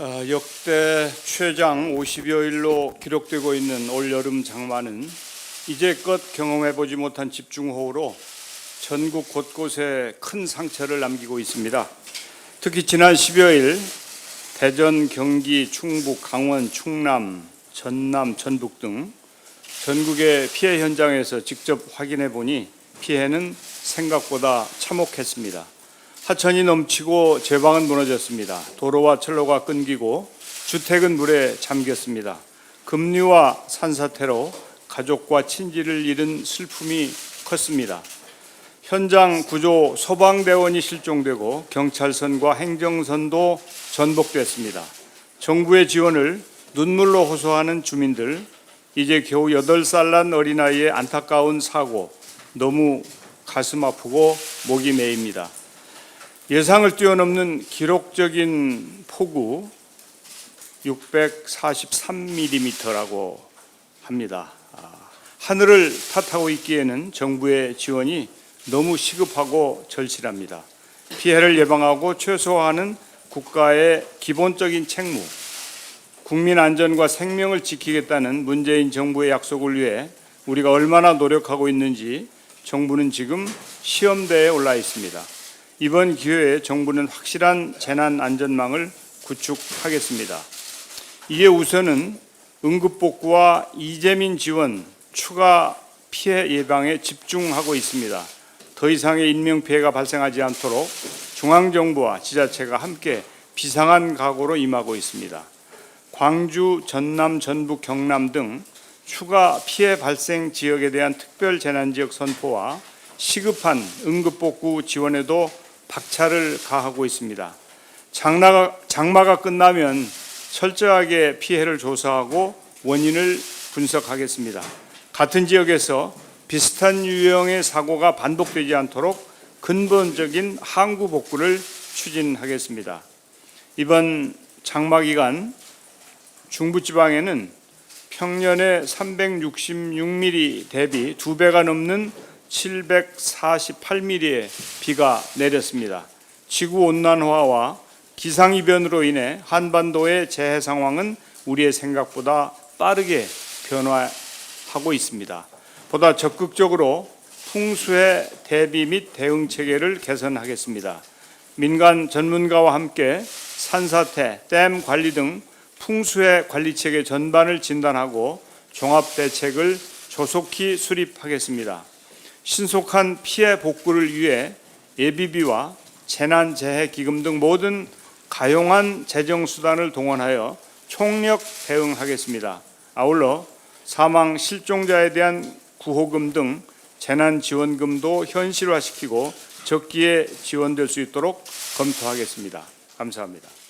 어, 역대 최장 50여일로 기록되고 있는 올여름 장마는 이제껏 경험해보지 못한 집중호우로 전국 곳곳에 큰 상처를 남기고 있습니다. 특히 지난 10여일 대전, 경기, 충북, 강원, 충남, 전남, 전북 등 전국의 피해 현장에서 직접 확인해 보니 피해는 생각보다 참혹했습니다. 하천이 넘치고 제방은 무너졌습니다. 도로와 철로가 끊기고 주택은 물에 잠겼습니다. 급류와 산사태로 가족과 친지를 잃은 슬픔이 컸습니다. 현장 구조 소방대원이 실종되고 경찰선과 행정선도 전복됐습니다. 정부의 지원을 눈물로 호소하는 주민들, 이제 겨우 8살 난 어린아이의 안타까운 사고, 너무 가슴 아프고 목이 메입니다. 예상을 뛰어넘는 기록적인 폭우 643mm라고 합니다. 아, 하늘을 탓하고 있기에는 정부의 지원이 너무 시급하고 절실합니다. 피해를 예방하고 최소화하는 국가의 기본적인 책무, 국민 안전과 생명을 지키겠다는 문재인 정부의 약속을 위해 우리가 얼마나 노력하고 있는지 정부는 지금 시험대에 올라 있습니다. 이번 기회에 정부는 확실한 재난 안전망을 구축하겠습니다. 이에 우선은 응급복구와 이재민 지원, 추가 피해 예방에 집중하고 있습니다. 더 이상의 인명 피해가 발생하지 않도록 중앙 정부와 지자체가 함께 비상한 각오로 임하고 있습니다. 광주, 전남, 전북, 경남 등 추가 피해 발생 지역에 대한 특별 재난 지역 선포와 시급한 응급복구 지원에도 박차를 가하고 있습니다. 장마가, 장마가 끝나면 철저하게 피해를 조사하고 원인을 분석하겠습니다. 같은 지역에서 비슷한 유형의 사고가 반복되지 않도록 근본적인 항구 복구를 추진하겠습니다. 이번 장마 기간 중부 지방에는 평년에 366mm 대비 두 배가 넘는 748mm의 비가 내렸습니다. 지구 온난화와 기상 이변으로 인해 한반도의 재해 상황은 우리의 생각보다 빠르게 변화하고 있습니다. 보다 적극적으로 풍수의 대비 및 대응 체계를 개선하겠습니다. 민간 전문가와 함께 산사태, 댐 관리 등 풍수의 관리 체계 전반을 진단하고 종합 대책을 조속히 수립하겠습니다. 신속한 피해 복구를 위해 예비비와 재난 재해 기금 등 모든 가용한 재정 수단을 동원하여 총력 대응하겠습니다. 아울러 사망 실종자에 대한 구호금 등 재난 지원금도 현실화시키고 적기에 지원될 수 있도록 검토하겠습니다. 감사합니다.